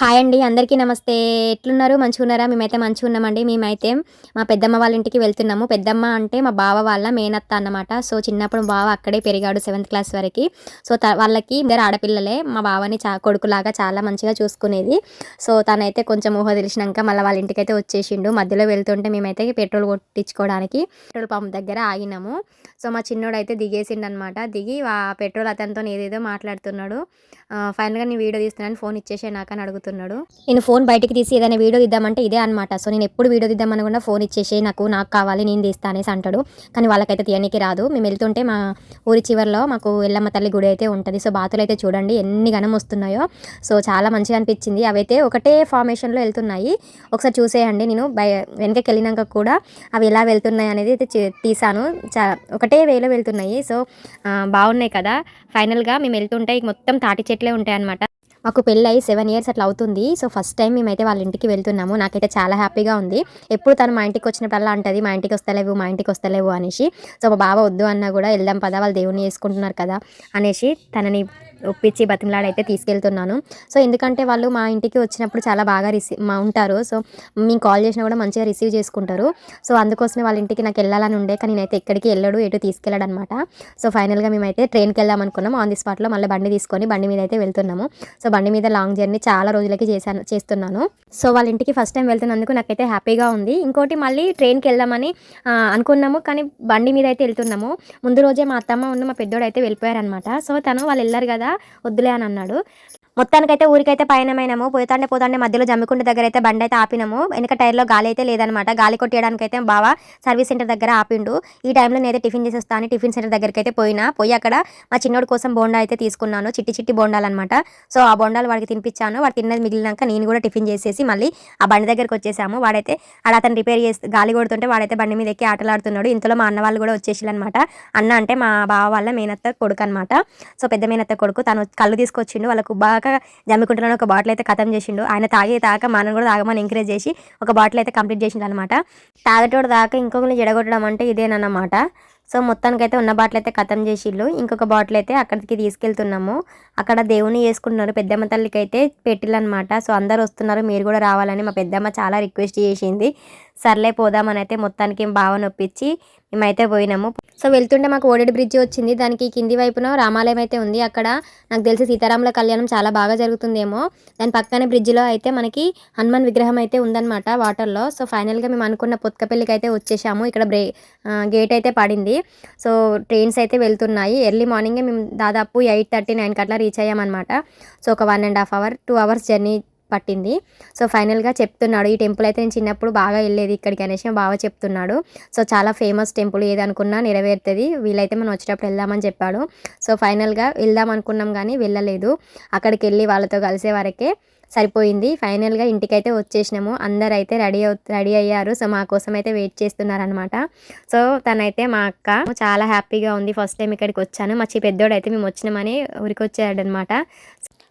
Hi అండి అందరికీ నమస్తే. ఎట్లున్నారు? మంచిగా ఉన్నారా మేమైతే మంచిగా ఉన్నామండి. మేమైతే మా పెద్దమ్మ వాళ్ళ ఇంటికి వెళ్తున్నాము. పెద్దమ్మ అంటే మా బావ వాళ్ళ మేనత్త అన్నమాట. సో చిన్నప్పుడు బావ అక్కడే పెరిగాడు సెవెంత్ క్లాస్ వరకు. సో వాళ్ళకి ఇద్దరు ఆడపిల్లలే. మా బావని చా కొడుకులాగా చాలా మంచిగా చూసుకునేది. సో తనైతే కొంచెం ఊహ తెలిసినాక మళ్ళీ వాళ్ళ ఇంటికి అయితే వచ్చేసిండు. మధ్యలో వెళ్తుంటే మేమైతే పెట్రోల్ కొట్టించుకోవడానికి పెట్రోల్ పంప్ దగ్గర ఆగినాము. సో మా చిన్నోడు అయితే దిగేసిండు అనమాట దిగి ఆ పెట్రోల్ అతనితో ఏదేదో మాట్లాడుతున్నాడు. ఫైనల్గా నేను వీడియో తీస్తున్నాను ఫోన్ ఇచ్చేసే నాకు అని అడుగుతున్నాడు నేను ఫోన్ బయటికి తీసి ఏదైనా వీడియో తీద్దామంటే ఇదే అనమాట సో నేను ఎప్పుడు వీడియో తీద్దామని కూడా ఫోన్ ఇచ్చేసి నాకు నాకు కావాలి నేను తీస్తా అనేసి అంటాడు. కానీ వాళ్ళకైతే తీయనికి రాదు. మేము వెళ్తుంటే మా ఊరి చివరిలో మాకు ఎల్లమ్మ తల్లి గుడి అయితే ఉంటుంది. సో బాతులు అయితే చూడండి ఎన్ని గనం వస్తున్నాయో. సో చాలా మంచిగా అనిపించింది. అవైతే ఒకటే ఫార్మేషన్లో వెళ్తున్నాయి. ఒకసారి చూసేయండి. నేను బయ వెనకకి వెళ్ళినాక కూడా అవి ఎలా వెళ్తున్నాయి అనేది అయితే తీసాను. చా ఒకటే వేలో వెళ్తున్నాయి. సో బాగున్నాయి కదా. ఫైనల్గా మేము వెళ్తుంటే మొత్తం తాటి చెట్లే ఉంటాయి అన్నమాట మాకు పెళ్ళై సెవెన్ ఇయర్స్ అట్లా అవుతుంది. సో ఫస్ట్ టైం మేమైతే వాళ్ళ ఇంటికి వెళ్తున్నాము. నాకైతే చాలా హ్యాపీగా ఉంది. ఎప్పుడు తను మా ఇంటికి వచ్చినప్పుడల్లా అంటది మా ఇంటికి వస్తలేవు మా ఇంటికి వస్తలేవు అనేసి. సో మా బావ వద్దు అన్నా కూడా వెళ్దాం పదా వాళ్ళు దేవుని చేసుకుంటున్నారు కదా అనేసి తనని ఒప్పించి బతిమలాడైతే తీసుకెళ్తున్నాను. సో ఎందుకంటే వాళ్ళు మా ఇంటికి వచ్చినప్పుడు చాలా బాగా రిసీవ్ మా ఉంటారు. సో మేము కాల్ చేసినా కూడా మంచిగా రిసీవ్ చేసుకుంటారు. సో అందుకోసమే వాళ్ళ ఇంటికి నాకు వెళ్ళాలని ఉండే. కానీ నేనైతే ఎక్కడికి వెళ్ళడు ఎటు తీసుకెళ్ళాడు అనమాట సో ఫైనల్గా మేమైతే ట్రైన్కి వెళ్దాం అనుకున్నాం ఆన్ ది స్పాట్లో మళ్ళీ బండి తీసుకొని బండి మీద అయితే వెళ్తున్నాము. సో బండి మీద లాంగ్ జర్నీ చాలా రోజులకి చేశాను చేస్తున్నాను. సో వాళ్ళ ఇంటికి ఫస్ట్ టైం వెళ్తున్నందుకు నాకైతే హ్యాపీగా ఉంది. ఇంకోటి మళ్ళీ ట్రైన్కి వెళ్దామని అనుకున్నాము. కానీ బండి మీద అయితే వెళ్తున్నాము. ముందు రోజే మా అత్తమ్మ ఉన్న మా పెద్దోడు అయితే వెళ్ళిపోయారనమాట సో తను వాళ్ళు వెళ్ళారు కదా వద్దులే అని అన్నాడు. మొత్తానికైతే ఊరికైతే పయనమైనాము. పోతాండే పోతాండే మధ్యలో జమ్మికుంట దగ్గర అయితే బండి అయితే ఆపినాము. వెనక టైర్లో గాలి అయితే లేదనమాట గాలి కొట్టేయడానికి అయితే బాగా సర్వీస్ సెంటర్ దగ్గర ఆపిండు. ఈ టైంలో నేనైతే టిఫిన్ చేసేస్తాను టిఫిన్ సెంటర్ దగ్గరికి అయితే పోయినా. పోయి అక్కడ మా చిన్నోడి కోసం బోండా అయితే తీసుకున్నాను. చిట్టి చిట్టి బోండాలన్నమాట. సో ఆ బోండాలు వాడికి తినిపించాను వాడు తిన్నది మిగిలినాక నేను కూడా టిఫిన్ చేసేసి మళ్ళీ ఆ బండి దగ్గరకు వచ్చేసాము. వాడైతే అక్కడ అతను రిపేర్ చేసి గాలి కొడుతుంటే వాడైతే బండి మీద ఎక్కి ఆటలాడుతున్నాడు. ఇంతలో మా అన్న వాళ్ళు కూడా వచ్చేసి అనమాట అన్న అంటే మా బావ వాళ్ళ మేనత్త కొడుకు అనమాట సో పెద్ద మేనత్త కొడుకు తను కళ్ళు తీసుకొచ్చిండు. వాళ్ళకు బాగా జమ్మికుంటున్నాను ఒక బాటిల్ అయితే ఖతం చేసిండు. ఆయన తాగి తాక మనం కూడా తాగమని ఎంకరేజ్ చేసి ఒక బాటిల్ అయితే కంప్లీట్ చేసిండు అనమాట తాగటోడు దాకా ఇంకొకరిని జడగొట్టడం అంటే ఇదేనమాట సో మొత్తానికి అయితే ఉన్న బాటిల్ అయితే ఖతం చేసిళ్ళు ఇంకొక బాటిల్ అయితే అక్కడికి తీసుకెళ్తున్నాము. అక్కడ దేవుని చేసుకుంటున్నారు. పెద్దమ్మ తల్లికి అయితే పెట్టిల్లనమాట సో అందరు వస్తున్నారు. మీరు కూడా రావాలని మా పెద్దమ్మ చాలా రిక్వెస్ట్ చేసింది. సర్లే పోదామని అయితే మొత్తానికి బావ నొప్పించి మేమైతే పోయినాము. సో వెళ్తుంటే మాకు ఓడెడ్ బ్రిడ్జ్ వచ్చింది. దానికి కింది వైపున రామాలయం అయితే ఉంది. అక్కడ నాకు తెలిసి సీతారాముల కళ్యాణం చాలా బాగా జరుగుతుందేమో. దాని పక్కనే బ్రిడ్జ్లో అయితే మనకి హనుమాన్ విగ్రహం అయితే ఉందన్నమాట వాటర్లో సో ఫైనల్గా మేము అనుకున్న పొత్కపల్లికి అయితే వచ్చేసాము. ఇక్కడ బ్రే గేట్ అయితే పడింది. సో ట్రైన్స్ అయితే వెళ్తున్నాయి. ఎర్లీ మార్నింగే మేము దాదాపు ఎయిట్ థర్టీ నైన్కి అట్లా రీచ్ అయ్యామన్నమాట. సో ఒక one and half hour two hours journey పట్టింది. సో ఫైనల్గా చెప్తున్నాడు. ఈ టెంపుల్ అయితే నేను చిన్నప్పుడు బాగా వెళ్ళేది ఇక్కడికి అనేసి బాగా చెప్తున్నాడు. సో చాలా ఫేమస్ టెంపుల్ ఏదనుకున్నా నెరవేరుతుంది. వీలైతే మనం వచ్చేటప్పుడు వెళ్దామని చెప్పాడు. సో ఫైనల్గా వెళ్దాం అనుకున్నాం కానీ వెళ్ళలేదు. అక్కడికి వెళ్ళి వాళ్ళతో కలిసే వరకే సరిపోయింది. ఫైనల్గా ఇంటికైతే వచ్చేసినాము. అందరు అయితే రెడీ అవు రెడీ అయ్యారు. సో మా కోసం అయితే వెయిట్ చేస్తున్నారనమాట సో తనైతే మా అక్క చాలా హ్యాపీగా ఉంది. ఫస్ట్ టైం ఇక్కడికి వచ్చాను. మా పెద్దోడు అయితే మేము వచ్చినామని ఊరికి వచ్చాడనమాట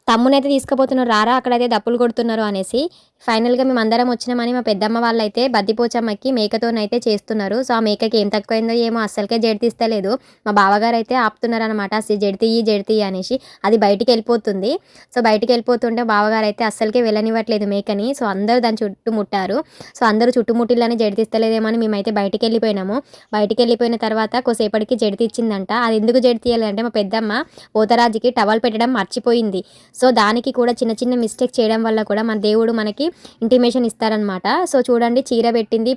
తమ్మునైతే తీసుకుపోతున్నారు రారా అక్కడైతే దప్పులు కొడుతున్నారు అనేసి. ఫైనల్గా మేము అందరం వచ్చినామని మా పెద్దమ్మ వాళ్ళు అయితే బద్దిపోచమ్మకి మేకతోనైతే చేస్తున్నారు. సో ఆ మేకకి ఏం తక్కువైందో ఏమో అస్సలకే జడితీస్తలేదు మా బావగారు అయితే ఆపుతున్నారు అనమాట జడితీయి జడితీయి అనేసి. అది బయటికి వెళ్ళిపోతుంది సో బయటికి వెళ్ళిపోతుంటే బావగారు అయితే అస్సలకే వెళ్ళనివ్వట్లేదు మేకని. సో అందరూ దాని చుట్టుముట్టారు సో అందరూ చుట్టుముట్టిల్లని జడితీస్తలేదేమో అని మేమైతే బయటికి వెళ్ళిపోయినాము బయటికి వెళ్ళిపోయిన తర్వాత కొసేపటికి జడితీచ్చిందంట అది ఎందుకు జడితీయాలంటే మా పెద్దమ్మ పోతరాజుకి టవల్ పెట్టడం మర్చిపోయింది. సో దానికి కూడా చిన్న చిన్న మిస్టేక్ చేయడం వల్ల కూడా మన దేవుడు మనకి ఇంటిమేషన్ ఇస్తారనమాట సో చూడండి చీర పెట్టింది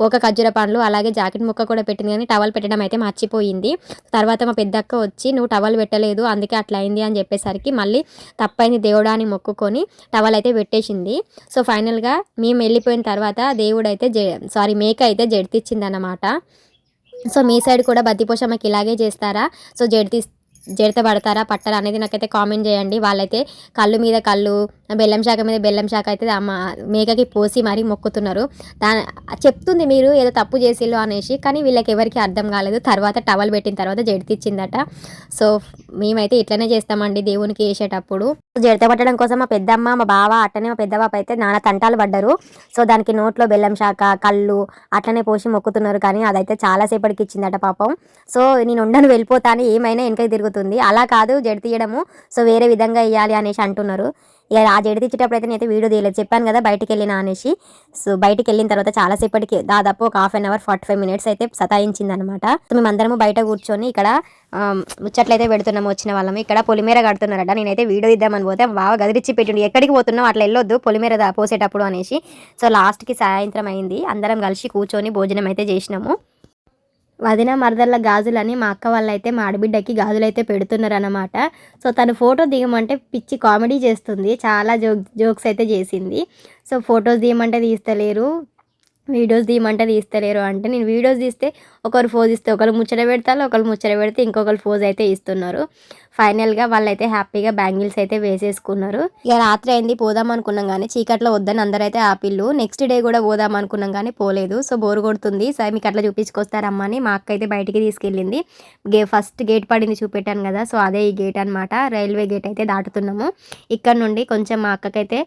పోక ఖర్జూర పండ్లు అలాగే జాకెట్ ముక్క కూడా పెట్టింది కానీ టవల్ పెట్టడం అయితే మర్చిపోయింది. తర్వాత మా పెద్దక్క వచ్చి నువ్వు టవల్ పెట్టలేదు అందుకే అట్లా అయింది అని చెప్పేసరికి మళ్ళీ తప్పైంది దేవుడా అని మొక్కుకొని టవల్ అయితే పెట్టేసింది. సో ఫైనల్గా మేము వెళ్ళిపోయిన తర్వాత దేవుడు అయితే సారీ మేక అయితే జడితిచ్చింది అన్నమాట సో మీ సైడ్ కూడా బద్దిపోషమ్మకి ఇలాగే చేస్తారా? సో జడితి జడిత పడతారా పట్టరా అనేది నాకైతే కామెంట్ చేయండి. వాళ్ళైతే కళ్ళు మీద కళ్ళు బెల్లం శాఖ మీద బెల్లం శాఖ అయితే అమ్మ మేకకి పోసి మరీ మొక్కుతున్నారు. దా చెప్తుంది మీరు ఏదో తప్పు చేసిల్లు అనేసి కానీ వీళ్ళకి ఎవరికి అర్థం కాలేదు. తర్వాత టవల్ పెట్టిన తర్వాత జడితిచ్చిందట సో మేమైతే ఇట్లనే చేస్తామండి దేవునికి వేసేటప్పుడు. జడిత పట్టడం కోసం మా పెద్దమ్మ మా బావ అట్లనే మా పెద్ద అయితే నాన్న తంటాలు పడ్డారు. సో దానికి నోట్లో బెల్లం శాఖ కళ్ళు అట్లనే పోసి మొక్కుతున్నారు. కానీ అదైతే చాలాసేపటికి ఇచ్చిందట పాపం. సో నేను ఉండను వెళ్ళిపోతాను. ఏమైనా వెనక తిరుగుతుంది అవుతుంది అలా కాదు జడి తీయడము. సో వేరే విధంగా వేయాలి అనేసి అంటున్నారు. ఇక ఆ జడి తీసేటప్పుడు అయితే నేనైతే వీడియో తీయలేదు. చెప్పాను కదా బయటికి వెళ్ళిన అనేసి. సో బయటికి వెళ్ళిన తర్వాత చాలాసేపటికి దాదాపు ఒక half an hour forty five minutes అయితే సతాయించింది అనమాట సో మేమందరము బయట కూర్చొని ఇక్కడ ముచ్చట్లయితే పెడుతున్నాము వచ్చిన వాళ్ళము. ఇక్కడ పొలిమేర కడుతున్నారట. నేనైతే వీడియో ఇద్దామని పోతే బాగా గదిరిచ్చి పెట్టిండు. ఎక్కడికి పోతున్నావు? అట్లా వెళ్ళొద్దు పొలిమేర పోసేటప్పుడు అనేసి. సో లాస్ట్కి సాయంత్రం అయింది. అందరం కలిసి కూర్చొని భోజనం అయితే చేసినాము. వదిన మరదళ్ళ గాజులని మా అక్క వాళ్ళైతే మా ఆడబిడ్డకి గాజులు అయితే పెడుతున్నారు అనమాట సో తను ఫోటో దిగమంటే పిచ్చి కామెడీ చేస్తుంది. చాలా జోక్ జోక్స్ అయితే చేసింది. సో ఫొటోస్ తీయమంటే తీస్తలేరు. వీడియోస్ తీయమంటే తీస్తలేరు అంటే నేను వీడియోస్ తీస్తే ఒకరు ఫోజ్ ఇస్తే ఒకరు ముచ్చట పెడతారు ఒకరు ముచ్చట పెడితే ఇంకొకరు ఫోజ్ అయితే ఇస్తున్నారు. ఫైనల్గా వాళ్ళైతే హ్యాపీగా బ్యాంగిల్స్ అయితే వేసేసుకున్నారు. ఇక రాత్రి అయింది పోదాం అనుకున్నాం కానీ చీకట్లో వద్దని అందరైతే ఆపిల్లు నెక్స్ట్ డే కూడా పోదాం అనుకున్నాం కానీ పోలేదు. సో బోరు కొడుతుంది. సరే మీకు అట్లా చూపించుకొస్తారమ్మని మా అక్క అయితే బయటికి తీసుకెళ్ళింది. గే ఫస్ట్ గేట్ పడింది చూపెట్టాను కదా సో అదే ఈ గేట్ అనమాట రైల్వే గేట్ అయితే దాటుతున్నాము. ఇక్కడ నుండి కొంచెం మా అక్కకైతే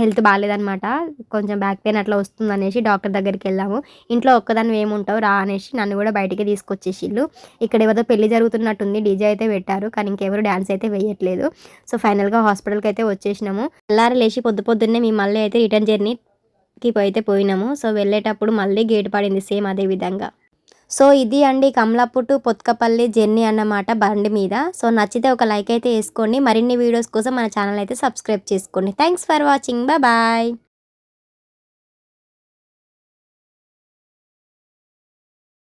హెల్త్ బాగాలేదనమాట కొంచెం బ్యాక్ పెయిన్ అట్లా వస్తుంది అనేసి డాక్టర్ దగ్గరికి వెళ్ళాము. ఇంట్లో ఒక్కదాన్ని ఏముంటావు రా అనేసి నన్ను కూడా బయటికి తీసుకొచ్చేసిళ్ళు. ఇక్కడ ఏదో పెళ్ళి జరుగుతున్నట్టుంది డీజే అయితే పెట్టారు కానీ ఇంకెవరు డ్యాన్స్ అయితే వేయట్లేదు. సో ఫైనల్గా హాస్పిటల్కి అయితే వచ్చేసినాము. తెల్లారి లేచి పొద్దు పొద్దున్నే మేము మళ్ళీ అయితే రిటర్న్ జర్నీకి అయితే పోయినాము. సో వెళ్ళేటప్పుడు మళ్ళీ గేట్ పడింది సేమ్ అదే విధంగా. సో ఇది అండి కమలాపూర్ టు పొత్కపల్లి జర్నీ అన్నమాట బండి మీద. సో నచ్చితే ఒక లైక్ అయితే వేసుకోండి. మరిన్ని వీడియోస్ కోసం మన ఛానల్ అయితే సబ్స్క్రైబ్ చేసుకోండి. Thanks for watching bye